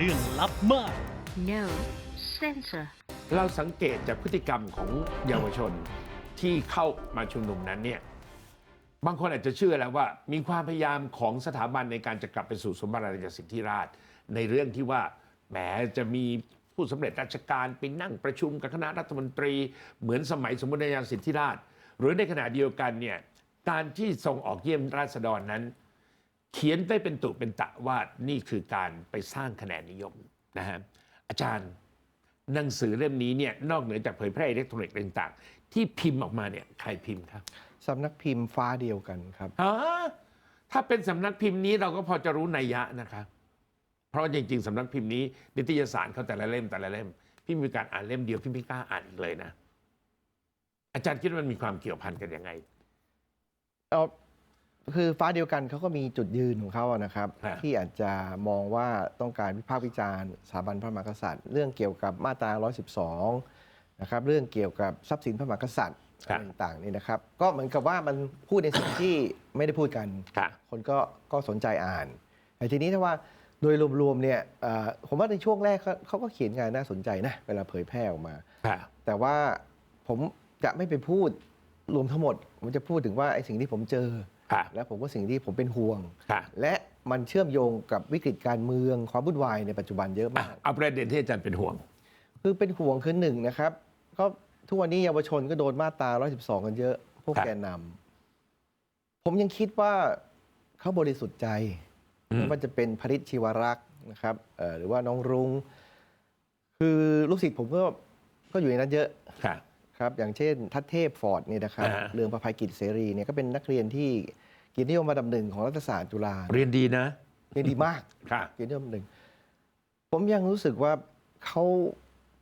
เรื่องลับมาก No censor. เราสังเกตจากพฤติกรรมของเยาวชนที่เข้ามาชุมนุมนั้นเนี่ยบางคนอาจจะเชื่อแล้วว่า มีความพยายามของสถาบันในการจะกลับไปสู่สมบัติราชสิทธิราชย์ในเรื่องที่ว่าแหมจะมีผู้สำเร็จราชการไปนั่งประชุมกับคณะรัฐมนตรี เหมือนสมัยสมบัติราชสิทธิราชย์หรือในขณะเดียวกันเนี่ยการที่ส่งออกเยี่ยมราษฎรนั้น เขียนไปเป็นตุเป็นตะว่านี่คือการไปสร้างคะแนนนิยมนะฮะอาจารย์หนังสือเล่มนี้เนี่ยนอกเหนือจากเผยแพร่อิเล็กทรอนิกส์ต่าง ๆ ที่พิมพ์ออกมาเนี่ยใครพิมพ์ครับสำนักพิมพ์ฟ้าเดียวกันครับฮะถ้าเป็นสำนักพิมพ์นี้เราก็พอจะรู้นัยยะนะครับเพราะจริงๆสำนักพิมพ์นี้ นิตยสารเขาแต่ละเล่มแต่ละเล่ม พี่มีการอ่านเล่มเดียวพี่ไม่กล้าอ่านอีกเลยนะ อาจารย์คิดว่ามันมีความเกี่ยวพันกันยังไงเอา คือฟ้าเดียวกันเขาก็มีจุดยืนของเขาอะนะครับ ฮะ ที่อาจจะมองว่าต้องการวิพากษ์วิจารณ์สถาบันพระมหากษัตริย์ เรื่องเกี่ยวกับมาตรา 112 นะครับ เรื่องเกี่ยวกับทรัพย์สินพระมหากษัตริย์อะไรต่างๆนี่นะครับ ก็เหมือนกับว่ามันพูดในสิ่งที่ไม่ได้พูดกัน ค่ะ คนก็ก็สนใจอ่านแต่ทีนี้ถ้าว่าโดยรวมๆเนี่ยเอ่อผมว่าในช่วงแรกเขาเขาก็เขียนงานน่าสนใจนะเวลาเผยแพร่ออกมา ค่ะ แต่ว่าผมจะไม่ไปพูดรวมทั้งหมด ผมจะพูดถึงว่าไอ้สิ่งที่ผมเจอค่ะ และผมก็สิ่งที่ผมเป็นห่วงค่ะและมันเชื่อมโยงกับวิกฤตการเมืองความวุ่นวายในปัจจุบันเยอะอะมากเอาประเด็นที่อาจารย์เป็นห่วง คือเป็นห่วงคือหนึ่งนะครับก็ทุกวันนี้เยาวชนก็โดนมาตรา 112 กันเยอะ พวกครับแกนนำผมยังคิดว่าเขาบริสุทธิ์ใจอืมไม่ว่าจะเป็นพริตชีวรักษ์นะครับเอ่อหรือว่าน้องรุง้งคือลูกศิษย์ผมก็ก็อยู่ในนั้นเยอะ ค่ะครับอย่างเช่นทัศเทพฟอร์ดเนี่ยนะครับอ่า เรืองประภัยกิจเสรีเนี่ยก็เป็นนักเรียนที่เกียรตินิยมระดับหนึ่งของรัฐศาสตร์จุฬาเรียนดีนะ เรียนดีมากค่ะ เกียรตินิยมหนึ่งผมยังรู้สึกว่าเขา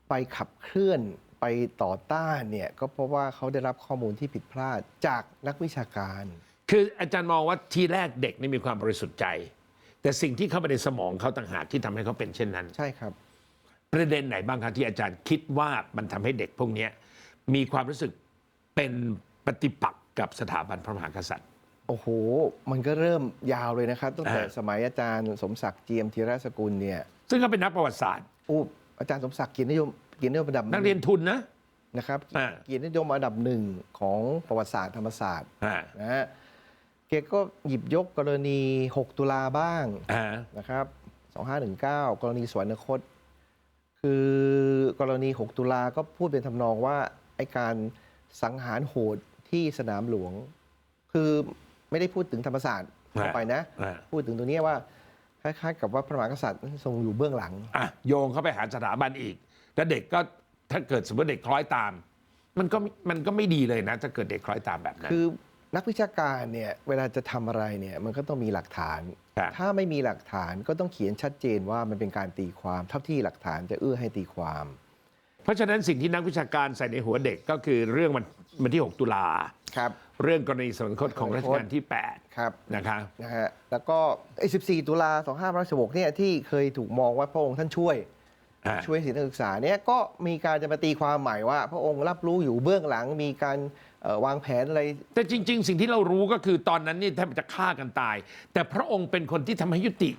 ไปขับเคลื่อนไปต่อต้านเนี่ยก็เพราะว่าเขาได้รับข้อมูลที่ผิดพลาดจากนักวิชาการ คืออาจารย์มองว่าทีแรกเด็กนี่มีความบริสุทธิ์ใจ แต่สิ่งที่เข้าไปในสมองเขาต่างหากที่ทำให้เขาเป็นเช่นนั้น ใช่ครับ ประเด็นไหนบ้างครับที่อาจารย์คิดว่ามันทำให้เด็กพวกเนี้ย มีความรู้สึกเป็นปฏิปักษ์กับสถาบันพระมหากษัตริย์ โอ้โห มันก็เริ่มยาวเลยนะครับ ตั้งแต่อ่า สมัยอาจารย์สมศักดิ์เจียมธีรสกุลเนี่ยซึ่งเขาเป็นนักประวัติศาสตร์ อู้อาจารย์สมศักดิ์เกียรตินิยมเกียรตินิยมระดับหนักเรียนทุนนะ นะครับอ่า เกียรตินิยมอันดับหนึ่งของประวัติศาสตร์ธรรมศาสตร์อ่านะฮะเกก็หยิบยกกรณี 6 ตุลาบ้าง อ่า นะครับ2519 กรณีสวรรคต คือกรณี 6 ตุลาก็พูดเป็นทำนองว่า ไอการสังหารโหดที่สนามหลวง คือไม่ได้พูดถึงธรรมศาสตร์เข้าไปนะ อ่า พูดถึงตัวเนี้ยว่าคล้ายๆกับว่าพระมหากษัตริย์ทรงอยู่เบื้องหลัง อะโยงเข้าไปหาสถาบันอีก แล้วเด็กก็ถ้าเกิดสมมติเด็กคล้อยตาม มันก็มันก็ไม่ดีเลยนะ ถ้าเกิดเด็กคล้อยตามแบบนั้น คือนักวิชาการเนี่ยเวลาจะทำอะไรเนี่ยมันก็ต้องมีหลักฐาน ครับ ถ้าไม่มีหลักฐานก็ต้องเขียนชัดเจนว่ามันเป็นการตีความเท่าที่หลักฐานจะเอื้อให้ตีความ เพราะฉะนั้นสิ่งที่นักวิชาการใส่ในหัวเด็กก็คือเรื่องมันมันที่ 6 ตุลา ครับ เรื่องกรณีสวรรคตของรัชกาลที่ครับ8นะคะนะฮะแล้วก็ไอ้14 ตุลา2516เนี่ยที่เคยถูกมองว่าพระองค์ท่านช่วย อ่า ช่วยศิลปศึกษาเนี่ยก็มีการจะมาตีความใหม่ว่า พระองค์รับรู้อยู่เบื้องหลังมีการเอ่อวางแผนอะไร แต่จริง ๆ สิ่งที่เรารู้ก็คือตอนนั้นนี่แทบจะฆ่ากันตาย แต่พระองค์เป็นคนที่ทำให้ยุติ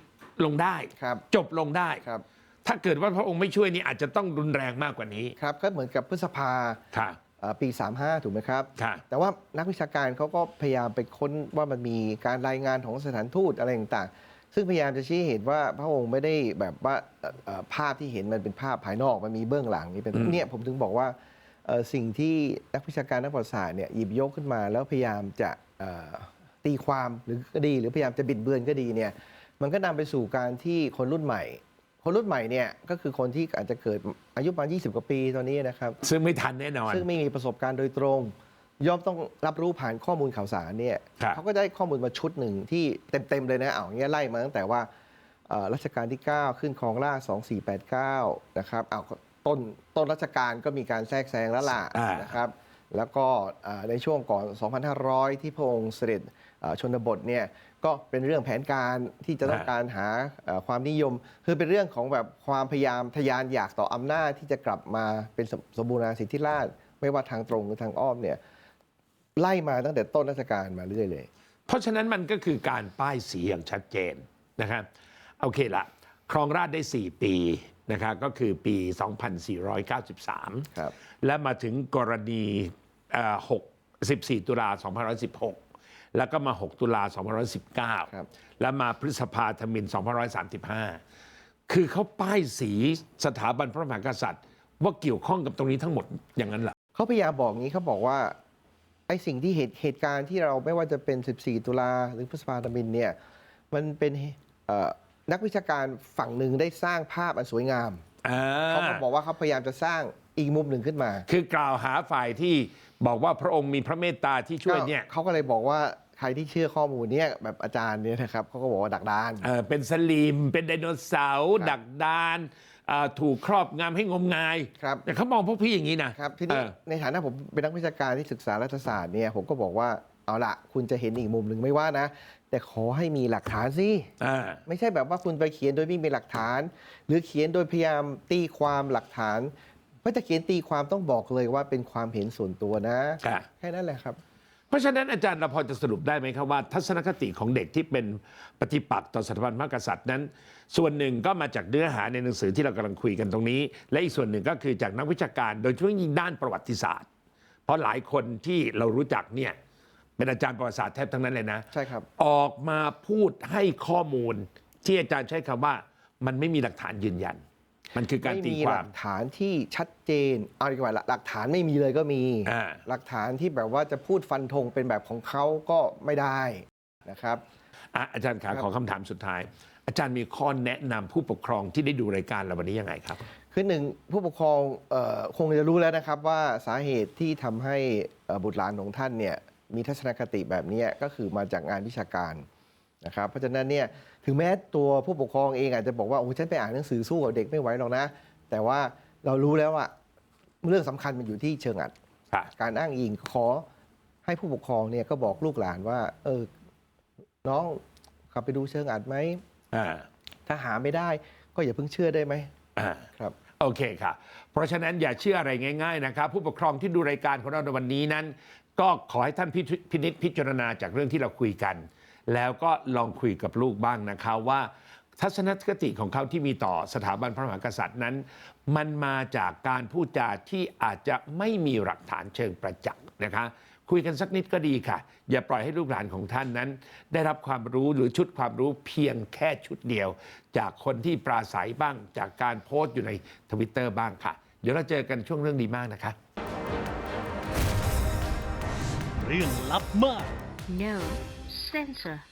ลงได้ ครับจบลงได้ ครับ ถ้าเกิดว่าพระองค์ไม่ช่วยนี่อาจจะต้องรุนแรงมากกว่านี้ครับก็เหมือนกับพฤษภาค่ะ เอ่อปี 35 ถูกไหมครับ ค่ะ แต่ว่านักวิชาการเขาก็พยายามไปค้นว่ามันมีการรายงานของสถานทูตอะไรต่างๆ ซึ่งพยายามจะชี้ให้เห็นว่าพระองค์ไม่ได้แบบว่าเอ่อเอ่อภาพที่เห็นมันเป็นภาพภายนอกมันมีเบื้องหลังนี่เป็นอืมเนี่ยผมถึงบอกว่าเอ่อสิ่งที่นักวิชาการนักประวัติศาสตร์เนี่ยหยิบยกขึ้นมา แล้วพยายามจะเอ่อตีความหรือก็ดี หรือพยายามจะบิดเบือนก็ดีเนี่ยมันก็นำไปสู่การที่คนรุ่นใหม่ คนรุ่นใหม่เนี่ยก็คือคนที่อาจจะเกิดอายุประมาณ 20 กว่าปีตอนนี้นะครับ ซึ่งไม่ทันแน่นอน ซึ่งไม่มีประสบการณ์โดยตรง ย่อมต้องรับรู้ผ่านข้อมูลข่าวสารเนี่ยครับ เขาก็ได้ข้อมูลมาชุดหนึ่งที่เต็ม ๆ เลยนะเอาอย่างเงี้ยไล่มาตั้งแต่ว่าเอ่อรัชกาลที่ 9 ขึ้นครองราช2489 นะครับเอาต้นต้นรัชกาลก็มีการแทรกแซงแล้วล่ะอ่าน นะครับ แล้วก็เอ่อในช่วงก่อน 2500 ที่พระองค์เสด็จเอ่อชนบทเนี่ย ก็เป็นเรื่องแผนการที่จะต้องการหาเอ่อความนิยม คือเป็นเรื่องของแบบความพยายามทะยานอยากต่ออำนาจที่จะกลับมาเป็นสมสมบูรณาสิทธิราชย์ไม่ว่าทางตรงหรือทางอ้อมเนี่ยไล่มาตั้งแต่ต้นรัชกาลมาเรื่อยเลย เพราะฉะนั้นมันก็คือการป้ายสีอย่างชัดเจนนะครับโอเคละครองราชย์ได้ 4 ปีนะครับก็คือปี 2493 ครับ และมาถึงกรณีเอ่อ6 14 ตุลา 2516 แล้วก็มา 6 ตุลาครับ2519 แล้วมาพฤษภาธมิน2535 คือเขาป้ายสีสถาบันพระมหากษัตริย์ ว่าเกี่ยวข้องกับตรงนี้ทั้งหมดอย่างนั้นเหรอเขาพยายามบอกงี้เขาบอกว่าไอ้สิ่งที่เหตุเหตุการณ์ที่เราไม่ว่าจะเป็น 14 ตุลาหรือพฤษภาธมินเนี่ยมันเป็นเอ่อนักวิชาการฝั่งหนึ่งได้สร้างภาพอันสวยงามอ่าเขาก็บอกว่าเขาพยายามจะสร้างอีกมุมหนึ่งขึ้นมา คือกล่าวหาฝ่ายที่ บอกว่าพระองค์มีพระเมตตาที่ช่วยเนี่ยก็เขาก็เลยบอกว่าใครที่เชื่อข้อมูลเนี้ยแบบอาจารย์เนี่ยนะครับเขาก็บอกว่าดักดานเอ่อเป็นสลีมเป็นไดโนเสาร์ครับดักดานอ่าถูกครอบงำให้งมงาย ครับแต่เขามองพวกพี่อย่างนี้นะครับทีนี้เออในฐานะผมเป็นนักวิชาการที่ศึกษารัฐศาสตร์เนี่ยผมก็บอกว่าเอาละคุณจะเห็นอีกมุมหนึ่งไม่ว่านะ แต่ขอให้มีหลักฐานสิอ่าไม่ใช่แบบว่าคุณไปเขียนโดยไม่มีหลักฐาน หรือเขียนโดยพยายามตีความหลักฐานเพ ราะจะเขียนตีความต้องบอกเลยว่าเป็นความเห็นส่วนตัวนะค่ะ แค่นั้นแหละครับ เพราะฉะนั้นอาจารย์เราพอจะสรุปได้ไหมครับว่า ทัศนคติของเด็กที่เป็นปฏิปักษ์ต่อสถาบันพระมหากษัตริย์นั้น ส่วนหนึ่งก็มาจากเนื้อหาในหนังสือที่เรากำลังคุยกันตรงนี้ และอีกส่วนหนึ่งก็คือจากนักวิชาการ โดยเฉพาะยิ่งด้านประวัติศาสตร์ เพราะหลายคนที่เรารู้จักเนี่ยเป็นอาจารย์ประวัติศาสตร์แทบทั้งนั้นเลยนะใช่ครับ ออกมาพูดให้ข้อมูลที่อาจารย์ใช้คำว่า มันไม่มีหลักฐานยืนยัน มันคือการไม่ตีมีคหวาลัม กฐานที่ชัดเจน เอาดีกว่าหลักฐานไม่มีเลยก็มี อ่า หลักฐานที่แบบว่าจะพูดฟันธงเป็นแบบของเขาก็ไม่ได้นะครับ อะอาจารย์ขาครับขอคำถามสุดท้าย อาจารย์มีข้อแนะนำผู้ปกครองที่ได้ดูรายการเราวันนี้ยังไงครับ คือหนึ่งผู้ปกครองเออคงจะรู้แล้วนะครับว่าสาเหตุที่ทำให้เอ่อบุตรหลานของท่านเนี่ยมีทัศนคติแบบเนี้ยก็คือมาจากงานวิชาการ นะครับเพราะฉะนั้นเนี่ยถึงแม้ตัวผู้ปกครองเองอาจจะบอกว่าโอ้ฉันไปอ่านหนังสือสู้กับเด็กไม่ไหวหรอกนะ แต่ว่าเรารู้แล้วว่าเรื่องสำคัญมันอยู่ที่เชิงอัดค่ะการอ้างอิงขอให้ผู้ปกครองเนี่ยก็บอกลูกหลานว่า เออน้องขับไปดูเชิงอัดไหมอ่าถ้าหาไม่ได้ก็อย่าเพิ่งเชื่อได้ไหมอ่าครับโอเคค่ะ เพราะฉะนั้นอย่าเชื่ออะไรง่าย ๆ นะครับ ผู้ปกครองที่ดูรายการของเราในวันนี้นั้น ก็ขอให้ท่านพิพินิจพิจารณาจากเรื่องที่เราคุยกัน แล้วก็ลองคุยกับลูกบ้างนะคะว่า ทัศนคติของเขาที่มีต่อสถาบันพระมหากษัตริย์นั้น มันมาจากการพูดจาที่อาจจะไม่มีหลักฐานเชิงประจักษ์นะคะคุยกันสักนิดก็ดีค่ะ อย่าปล่อยให้ลูกหลานของท่านนั้น ได้รับความรู้หรือชุดความรู้เพียงแค่ชุดเดียว จากคนที่ปราศัยบ้างจากการโพสต์อยู่ในทวิตเตอร์บ้างค่ะ เดี๋ยวเราเจอกันช่วงเรื่องดีมากนะคะ เรื่องลับมาก No sensor.